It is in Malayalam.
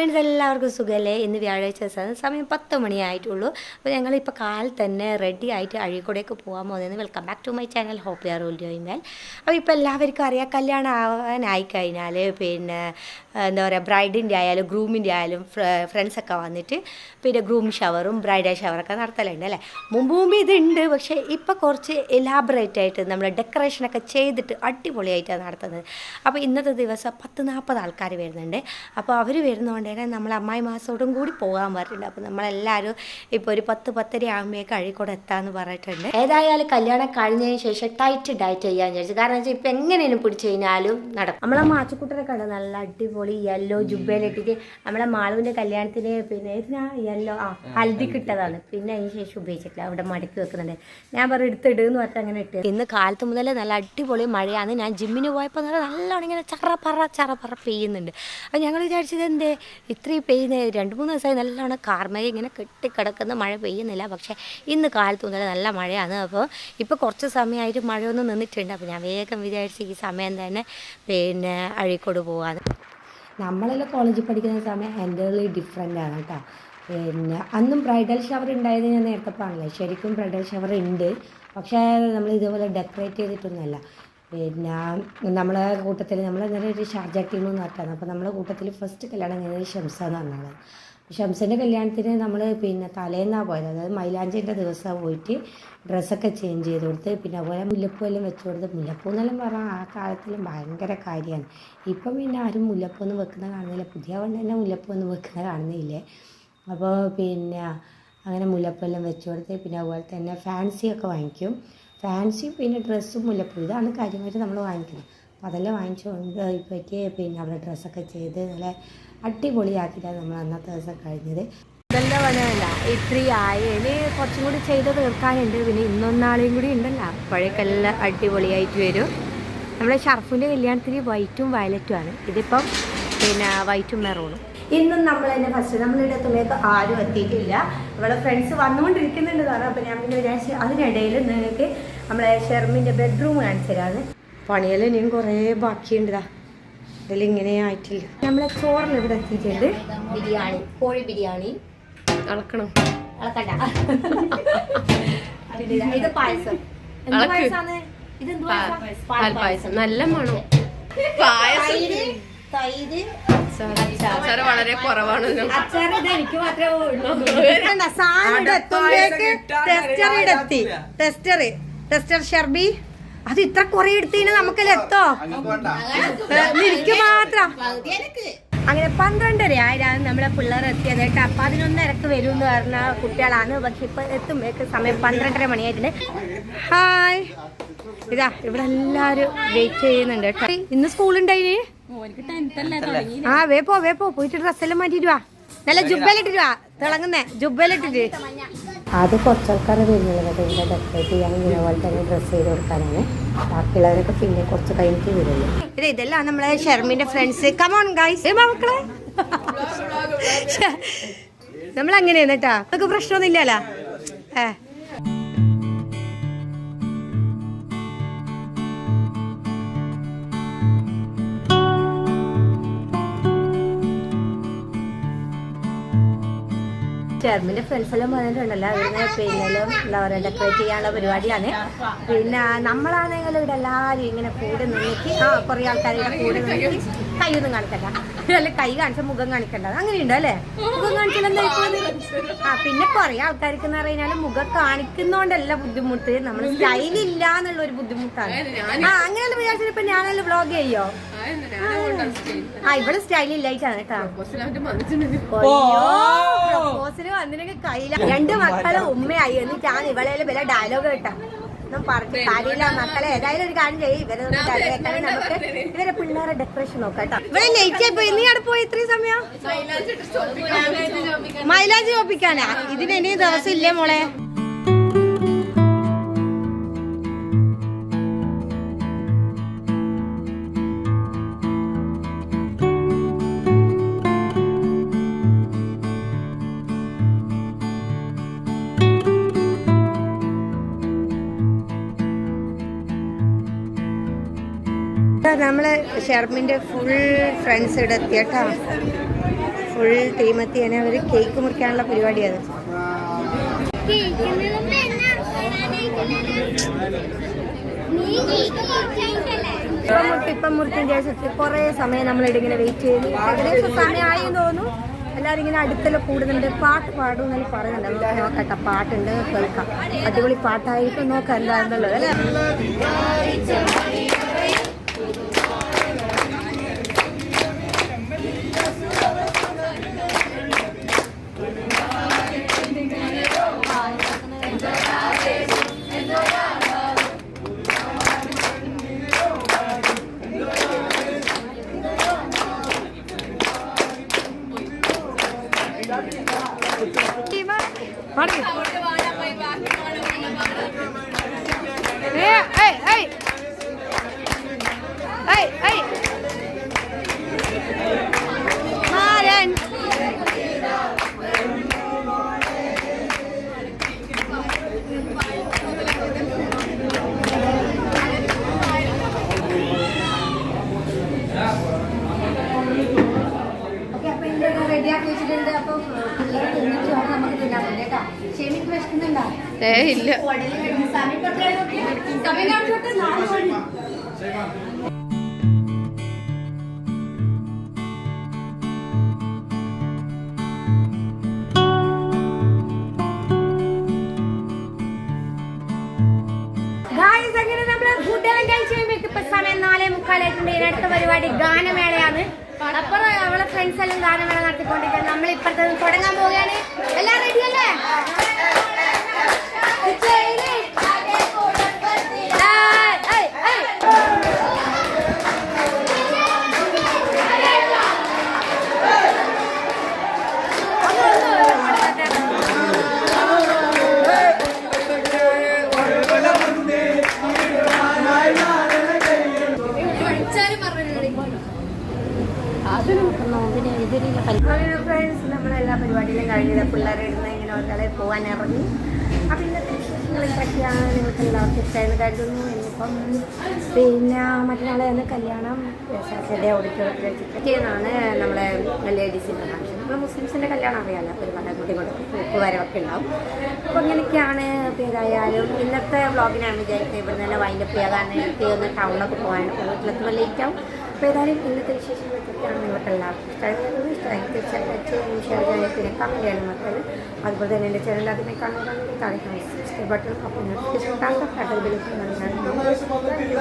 ഫ്രണ്ട്സ് എല്ലാവർക്കും സുഖമല്ലേ ഇന്ന് വ്യാഴാഴ്ച ദിവസം. സമയം പത്ത് മണിയായിട്ടുള്ളൂ. അപ്പോൾ ഞങ്ങളിപ്പോൾ കാലിൽ തന്നെ റെഡി ആയിട്ട് അഴീക്കോടേക്ക് പോകാൻ പോകുന്നത് welcome back to my channel hope you are all doing അപ്പോൾ ഇപ്പോൾ എല്ലാവർക്കും അറിയാം കല്യാണം ആവാനായി കഴിഞ്ഞാൽ പിന്നെ എന്താ പറയുക ബ്രൈഡിന്റെ ആയാലും ഗ്രൂമിന്റെ ആയാലും ഫ്രണ്ട്സൊക്കെ വന്നിട്ട് പിന്നെ ഗ്രൂം ഷവറും ബ്രൈഡൽ ഷവറൊക്കെ നടത്തലുണ്ട് അല്ലേ? മുമ്പ് മുമ്പ് ഇതുണ്ട് പക്ഷേ ഇപ്പോൾ കുറച്ച് എലാബറേറ്റ് ആയിട്ട് നമ്മൾ ഡെക്കറേഷനൊക്കെ ചെയ്തിട്ട് അടിപൊളിയായിട്ടാണ് നടത്തുന്നത്. അപ്പോൾ ഇന്നത്തെ ദിവസം പത്ത് നാൽപ്പത് ആൾക്കാർ വരുന്നുണ്ട്. അപ്പോൾ അവർ വരുന്നതുകൊണ്ട് തന്നെ നമ്മൾ അമ്മായി മാസത്തോടും കൂടി പോകാൻ പറഞ്ഞിട്ടുണ്ട്. അപ്പോൾ നമ്മളെല്ലാവരും ഇപ്പോൾ ഒരു പത്ത് പത്തര ആകുമ്പോഴേക്ക് അഴീക്കോട് എത്താമെന്ന് പറഞ്ഞിട്ടുണ്ട്. ഏതായാലും കല്യാണം കഴിഞ്ഞതിന് ശേഷം ടൈറ്റ് ഡയറ്റ് ചെയ്യാൻ വിചാരിച്ചു. കാരണം വെച്ചാൽ ഇപ്പം എങ്ങനെയും പിടിച്ചു കഴിഞ്ഞാലും നടക്കും. നമ്മളെ മാച്ചുക്കുട്ടനെ കണ്ട നല്ല അടിപൊളി യെല്ലോ ജുബയിലിട്ടിട്ട് നമ്മളെ മാളുവിന്റെ കല്യാണത്തിന് പിന്നെ യെല്ലോ ആ ഹൽദി കിട്ടതാണ് പിന്നെ അതിന് ശേഷം ഉപയോഗിച്ചിട്ടില്ല. അവിടെ മടക്കി വെക്കുന്നുണ്ട്. ഞാൻ പറഞ്ഞു എടുത്തിട് എന്ന് പറഞ്ഞിട്ട് അങ്ങനെ ഇട്ട്. ഇന്ന് കാലത്ത് മുതൽ നല്ല അടിപൊളി മഴയാണ്. ഞാൻ ജിമ്മിന് പോയപ്പോൾ നല്ല നല്ലോണം ഇങ്ങനെ ചറ പറ ചറ പറ പെയ്യുന്നുണ്ട്. അപ്പോൾ ഞങ്ങൾ വിചാരിച്ചത് എന്തേ? ഇത്രയും പെയ്യുന്ന രണ്ട് മൂന്ന് ദിവസമായി നല്ലോണം കാർമേ ഇങ്ങനെ കെട്ടിക്കിടക്കുന്ന മഴ പെയ്യുന്നില്ല. പക്ഷേ ഇന്ന് കാലത്ത് മുതൽ നല്ല മഴയാണ്. അപ്പോൾ ഇപ്പോൾ കുറച്ച് സമയമായിട്ട് മഴയൊന്നും നിന്നിട്ടുണ്ട്. അപ്പോൾ ഞാൻ വേഗം വിചാരിച്ച് ഈ സമയം തന്നെ പിന്നെ അഴിക്കോട് പോകാൻ നമ്മളെല്ലാം കോളേജിൽ പഠിക്കുന്ന സമയം എന്റെ ഡിഫറെന്റ് ആണ് കേട്ടോ. പിന്നെ അന്നും ബ്രൈഡൽ ഷവർ ഉണ്ടായത് ഞാൻ നേരത്തെ പറഞ്ഞില്ല? ശരിക്കും ബ്രൈഡൽ ഷവർ ഉണ്ട്. പക്ഷേ നമ്മൾ ഇതുപോലെ ഡെക്കറേറ്റ് ചെയ്തിട്ടൊന്നുമല്ല. പിന്നെ നമ്മളെ കൂട്ടത്തിൽ നമ്മൾ ഇന്നലെ ഒരു ഷാർജ ടീം എന്ന് പറഞ്ഞാണ് അപ്പോൾ നമ്മളെ കൂട്ടത്തിൽ ഫസ്റ്റ് കല്യാണം കഴിഞ്ഞത് ഷംസ എന്ന് പറഞ്ഞത് ഷംസിന്റെ കല്യാണത്തിന് നമ്മൾ പിന്നെ തലേന്നാണ് പോയത്. അതായത് മൈലാഞ്ചിന്റെ ദിവസം പോയിട്ട് ഡ്രസ്സൊക്കെ ചേഞ്ച് ചെയ്ത് കൊടുത്ത് പിന്നെ അതുപോലെ മുല്ലപ്പൂ എല്ലാം വെച്ച് കൊടുത്ത് മുല്ലപ്പൂ എന്നെല്ലാം പറഞ്ഞാൽ ആ കാലത്തിലും ഭയങ്കര കാര്യമാണ് ഇപ്പം പിന്നെ ആരും മുല്ലപ്പൂ ഒന്നും വെക്കുന്ന കാണുന്നില്ല. പുതിയ കൊണ്ട് തന്നെ മുല്ലപ്പൂ ഒന്നും വെക്കുന്ന കാണുന്നില്ലേ? അപ്പോൾ പിന്നെ അങ്ങനെ മുല്ലപ്പൂ എല്ലാം വെച്ച് കൊടുത്ത് പിന്നെ അതുപോലെ തന്നെ ഫാൻസിയൊക്കെ വാങ്ങിക്കും. ഫാൻസി പിന്നെ ഡ്രസ്സും മുല്ലപ്പൂ ഇതാണ് കാര്യമായിട്ട് നമ്മൾ വാങ്ങിക്കുന്നത്. അപ്പോൾ അതെല്ലാം വാങ്ങിച്ചുകൊണ്ട് ഇപ്പോഴേക്ക് പിന്നെ അവിടെ ഡ്രസ്സൊക്കെ ചെയ്ത് നല്ല അടിപൊളിയാക്കിയിട്ടാണ് നമ്മൾ അന്നത്തെ ദിവസം കഴിഞ്ഞത്. ഇതല്ല പണിയല്ല ഇത്രയും ആയി. ഇനി കുറച്ചും കൂടി ചെയ്ത് തീർക്കാനുണ്ട്. പിന്നെ ഇന്നൊന്നാളെയും കൂടി ഉണ്ടല്ലോ. അപ്പോഴേക്കെല്ലാം അടിപൊളിയായിട്ട് വരും. നമ്മുടെ ഷർഫിന്റെ കല്യാണത്തിന് വൈറ്റും വയലറ്റും ആണ്. ഇതിപ്പം പിന്നെ വൈറ്റും മെറൂണും. ഇന്നും നമ്മൾ തന്നെ ഫസ്റ്റ് നമ്മളിവിടെ തുണിയൊക്കെ ആരും എത്തിയിട്ടില്ല. നമ്മുടെ ഫ്രണ്ട്സ് വന്നുകൊണ്ടിരിക്കുന്നുണ്ട്. കാരണം അപ്പം ഞാൻ പിന്നെ വിചാരിച്ചു അതിനിടയിൽ നിങ്ങൾക്ക് നമ്മളെ ഷെർമിന്റെ ബെഡ്റൂം കാണിച്ചതാണ് പണിയെല്ലാം ഇനിയും കുറേ ബാക്കിയുണ്ട് ഇതിലിങ്ങനെ ആയിട്ടില്ല. നമ്മളെ ചോറിന് ഇവിടെ എത്തിയിട്ടുണ്ട്. ബിരിയാണി കോഴി ബിരിയാണി. അളക്കണം. അളക്കണ്ട. ഇത് പായസം. എന്ത് പായസാണ് ഇത് എന്ത് പായസം? നല്ല മണം? പായസം. തൈര്. അച്ചാറ്. വളരെ കുറവാണല്ലോ അച്ചാർ ഇത് എനിക്ക് മാത്രമേ ഉള്ളൂ. ടെസ്റ്റർ ഇവിടെ എത്തി. ടെസ്റ്റർ ടെസ്റ്റർ ഷർബി അത് ഇത്ര കുറെ എടുത്തതിന് നമുക്കല്ലേ എത്തോ? എനിക്ക് മാത്രം. അങ്ങനെ പന്ത്രണ്ടര ആയിരം നമ്മളെ പിള്ളേർ എത്തിയത്. കേട്ടോ പതിനൊന്നരക്ക് വരും എന്ന് പറഞ്ഞ കുട്ടികളാണ്. പക്ഷെ ഇപ്പൊ എത്തുമ്പോഴേക്ക് സമയം പന്ത്രണ്ടര മണിയായിട്ടുണ്ട്. ഹായ്. ഇതാ ഇവിടെ എല്ലാരും വെയിറ്റ് ചെയ്യുന്നുണ്ട് കേട്ടോ. ഇന്ന് സ്കൂളുണ്ടായി ആ വേപ്പോ വേപ്പോ പോയിട്ട് ഡ്രസ്സെല്ലാം മാറ്റിട്ടുവാ നല്ല ജുബലിട്ടിട്ടുവാ തിളങ്ങുന്നേ. ജുബയിലിട്ടിട്ട് അത് കുറച്ച് ആൾക്കാർ വരുന്നുള്ളത് ഇവിടെ ഡെക്കറേറ്റ് ചെയ്യാൻ ഇങ്ങനെ പോലെ തന്നെ ഡ്രസ്സ് ചെയ്ത് കൊടുക്കാനാണ്. ബാക്കിയുള്ളവരൊക്കെ പിന്നെ കുറച്ച് കഴിഞ്ഞിട്ട് വരുള്ളൂ. ഇത് ഇതെല്ലാം നമ്മളെ ഷെർമിന്റെ ഫ്രണ്ട്സ് കമോൺ ഗൈസ് മക്കളെ? നമ്മൾ അങ്ങനെയാണ് കേട്ടാ. നമുക്ക് പ്രശ്നമൊന്നും ഇല്ലല്ലോ ഏ. ചെയർമിന്റെ ഫ്രണ്ട്സ് എല്ലാം വന്നിട്ടുണ്ടല്ലോ. അവരിങ്ങനെ പിന്നെ എന്താ പറയുക ഡെക്കറേറ്റ് ചെയ്യാനുള്ള പരിപാടിയാണ്. പിന്നെ നമ്മളാണെങ്കിൽ ഇവിടെ എല്ലാവരും ഇങ്ങനെ കൂടെ നിന്നിട്ട് ആ കുറേ ആൾക്കാർ ഇവിടെ കൂടെ നിന്നിട്ട് കൈ ഒന്നും കാണിക്കണ്ട. അല്ലെ കൈ കാണിച്ച മുഖം കാണിക്കണ്ട. അങ്ങനെയുണ്ടോ അല്ലേ? മുഖം കാണിച്ചാൽ ആ പിന്നെ കുറേ ആൾക്കാർക്ക് എന്ന് പറഞ്ഞാൽ മുഖം കാണിക്കുന്നോണ്ടല്ല ബുദ്ധിമുട്ട്. നമ്മൾ സ്റ്റൈലില്ല എന്നുള്ള ഒരു ബുദ്ധിമുട്ടാണ്. ആ അങ്ങനെയല്ല വിചാരിച്ചിട്ട് ഇപ്പൊ ഞാനല്ല വ്ളോഗ് ചെയ്യോ? ആ ഇവിടെ സ്റ്റൈൽ ഇല്ലായിട്ടാണ് കേട്ടോ. പ്രപ്പോസിന് വന്നിട്ട് കയ്യില. രണ്ട് മക്കളെ ഉമ്മയായി. എന്നിട്ടാണ് ഇവളെ വില ഡയലോഗ് കേട്ടാ. ഒന്നും പറഞ്ഞു കാര്യമില്ല. മക്കളെ ഏതായാലും ഒരു കാര്യം ചെയ്യും. ഇവരെ നമുക്ക് ഇവരെ പിള്ളേരെ ഡെക്കറേഷൻ നോക്കാം കേട്ടോ. ഇവിടെ ലേറ്റ് ആയി പോയി. നീ അവിടെ പോയി ഇത്രയും സമയം? മൈലാജ് ഒപ്പിക്കാനാ ഇതിന് ഇനി ദിവസം ഇല്ലേ മോളെ? നമ്മൾ ഷെർമിന്റെ ഫുൾ ഫ്രണ്ട്സ് ഇവിടെ എത്തിയട്ടോ. ഫുൾ ടീമെത്തിയാണ് അവർ കേക്ക് മുറിക്കാനുള്ള പരിപാടിയാണ് ഇപ്പം മുറിച്ച് ഇപ്പം ശേഷം കുറേ സമയം നമ്മളിവിടെ ഇങ്ങനെ വെയിറ്റ് ചെയ്ത്. ഏകദേശം സമയമായി തോന്നുന്നു. എല്ലാവരും ഇങ്ങനെ അടുത്തെല്ലാം കൂടുന്നുണ്ട് പാട്ട് പാടും എന്നല്ല പറയുന്നുണ്ട് നോക്കട്ടെ പാട്ടുണ്ട് കേൾക്കാം. അടിപൊളി പാട്ടായിട്ട് നോക്കാം എന്താണെന്നുള്ളത് അല്ലേ? ഏ ഇല്ല. നാലേ മുക്കാലായിട്ടുണ്ട് അടുത്ത പരിപാടി ഗാനമേളയാണ് അപ്പുറം അവളെ ഫ്രണ്ട്സ് എല്ലാം ഗാനമേള നടത്തിക്കൊണ്ടിരിക്കുന്നത് നമ്മൾ ഇപ്പഴത്തെ തുടങ്ങാൻ പോവുകയാണ് എല്ലാം റെഡി ഫ്രണ്ട്സ് നമ്മളെല്ലാ പരിപാടിയിലും കഴിഞ്ഞത് പിള്ളേരെ ഇടുന്ന ഇങ്ങനെ ഒരാളെ പോകാൻ ഇറങ്ങി. അപ്പം ഇന്നത്തെ വിശേഷങ്ങൾ ഇതൊക്കെയാണ് നിങ്ങൾക്ക് എല്ലാവർക്കും ഇഷ്ടമായെന്ന് കരുതുന്നു. ഇനിയിപ്പം പിന്നെ മറ്റന്നാളെ തന്നെ കല്യാണം. ശാസ്ത്രയുടെ ഓഡിറ്റോറിയത്തിൽ നമ്മളെ ലേഡീസിന്റെ ഫംഗ്ഷൻ നമ്മൾ മുസ്ലിംസിന്റെ കല്യാണം അറിയാമല്ലോ ഒരുപാട് അങ്ങോട്ടും കുട്ടികളും പൂക്കുവരവൊക്കെ ഉണ്ടാവും. അപ്പോൾ ഇങ്ങനെയൊക്കെയാണ് പേരായാലും ഇന്നത്തെ വ്ളോഗിനാണ് വിചാരിക്കുന്നത് ഇവിടെ തന്നെ വൈൻഡപ്പ് കാരണം എനിക്ക് ഒന്ന് ടൗണിലൊക്കെ പോകാൻ വീട്ടിലെത്തുമ്പോൾ ലേറ്റ് അപ്പോൾ ഏതായാലും ഇന്നത്തെ വിശേഷം ഇതൊക്കെയാണ് നിങ്ങൾക്ക് എല്ലാവർക്കും ഇഷ്ടമായത് ഇഷ്ടമായി തീർച്ചയായിട്ടും ഷെയർ ചെയ്യാൻ പിന്നെ കമന്റ് ചെയ്യാനും മക്കൾ അതുപോലെ തന്നെ എന്റെ ചാനൽ ആദ്യമായി കാണുകയാണെങ്കിൽ താഴെ സബ്സ്ക്രൈബ് ബട്ടൺ അപ്പോൾ നോട്ടിഫിക്കേഷൻ ബില്ല്